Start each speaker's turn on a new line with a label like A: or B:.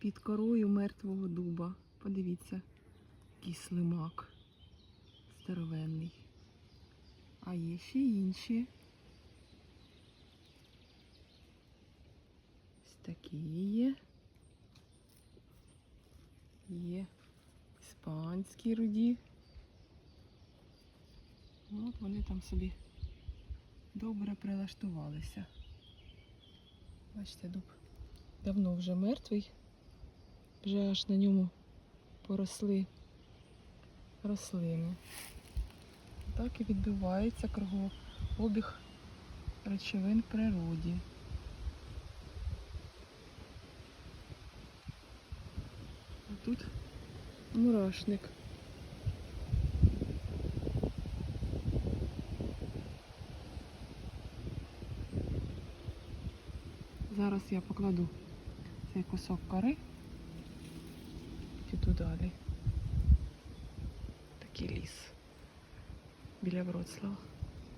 A: під корою мертвого дуба. Подивіться, який слимак здоровенний. А є ще інші. Ось такі є. Є іспанські руді. От вони там собі добре прилаштувалися. Бачите, дуб давно вже мертвий, вже аж на ньому поросли рослини. Так і відбувається кругообіг речовин природі. А тут мурашник. Зараз я покладу цей кусок кори. Піду далі. Такий ліс біля Вроцлава.